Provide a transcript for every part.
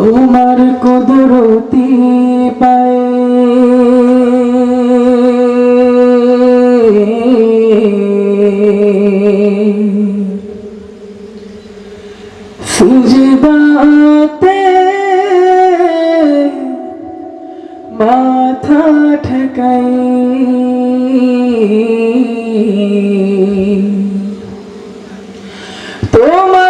তোমার কুদরতি পায়ে। সিজদাতে মাথা ঠেকাই। তোমার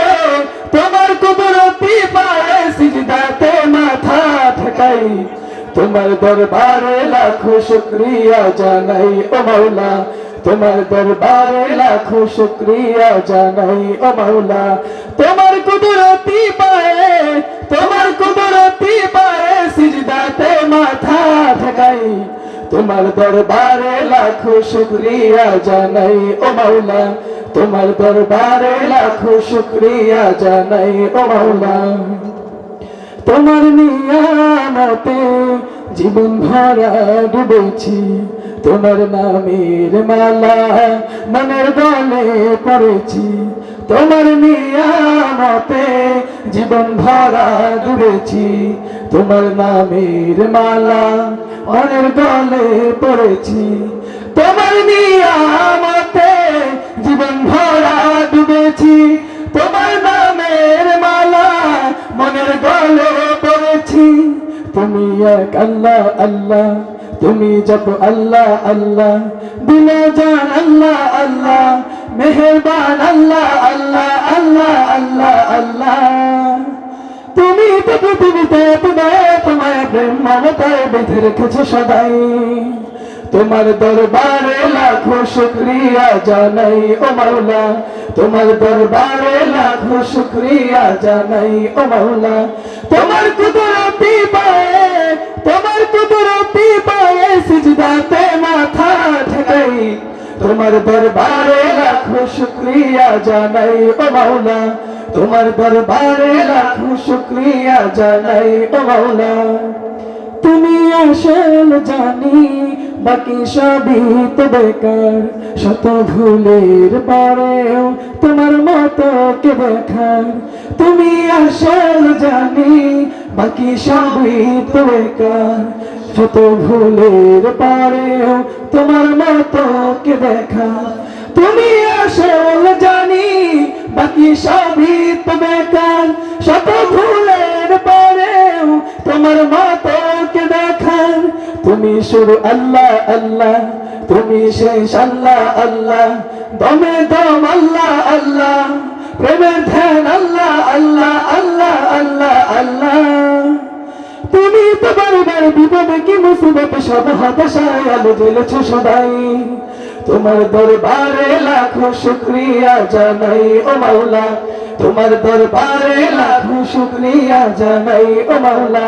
তোমার কুদরতি পায়ে সিজদাতে মাথা ঠকাই। তোমার দরবারে লাখো শুক্রিয়া জানাই ও মাওলা। তোমার দরবারে লাখো শুক্রিয়া জানাই ও মাওলা। তোমার কুদরতি পায়ে তোমার কুদরতি পায়ে সিজদাতে মাথা ঠকাই। তোমার দরবারে লাখো শুক্রিয়া জানাই ও মাওলা। তোমার দরবারে লাখো শুক্রিয়া জানাই, ও মাওলা। তোমার নিয়ামতে জীবন ভরা ডুবেছি। তোমার নামের মালা মনের দলে পড়েছি। তোমার নিয়ামতে জীবন ভরা ডুবেছি তোমার নামের মালা মনের দলে পড়েছি। তোমার নিয়ামতে জীবন ভরা ডুবেছি, তোমার নামের মালা মনের গলে পড়েছি। তুমি এক আল্লাহ আল্লাহ, তুমি জপ আল্লাহ আল্লাহ, দিলে জান আল্লাহ আল্লাহ মেহেরবান আল্লাহ আল্লাহ আল্লাহ আল্লাহ আল্লাহ। তুমি তো পৃথিবীতে তোমায় তোমায় প্রেম মমতায় বেঁধে রেখেছো সদাই তোমার দরবারে লাখো শুক্রিয়া জানাই, ও মাওলা। তোমার দরবারে লাখো শুক্রিয়া জানাই, ও মাওলা। তোমার কুদরতি পায়ে, তোমার কুদরতি তোমার দরবারে লাখো শুক্রিয়া জানাই, ও মাওলা। তোমার দরবারে লাখো শুক্রিয়া জানাই, ও মাওলা। তুমি আসল জানি বাকি সবই তো বেকার, শত ভুলের পরেও তোমার মতো কে দেখার তুমি আসল জানি, বাকি সবই তো বেকার, শত ভুলের পরেও তোমার মতো কে দেখার তুমি আসল জানি, বাকি সবই তো বেকার, শত ভুলের পরেও তোমার মতো তুমি শুরু আল্লাহ আল্লাহ। তুমি শেষ আল্লাহ আল্লাহ। দমে দম আল্লাহ আল্লাহ। প্রেমের ধ্যান আল্লাহ আল্লাহ আল্লাহ আল্লাহ আল্লাহ। তুমি তো বারবার বিপদে কি মুসিবত সব হতাশায় আলো জ্বেলেছ সদাই। তোমার দরবারে লাখো শুক্রিয়া জানাই ও মাওলা। তোমার দরবারে লাখো শুক্রিয়া জানাই ও মাওলা।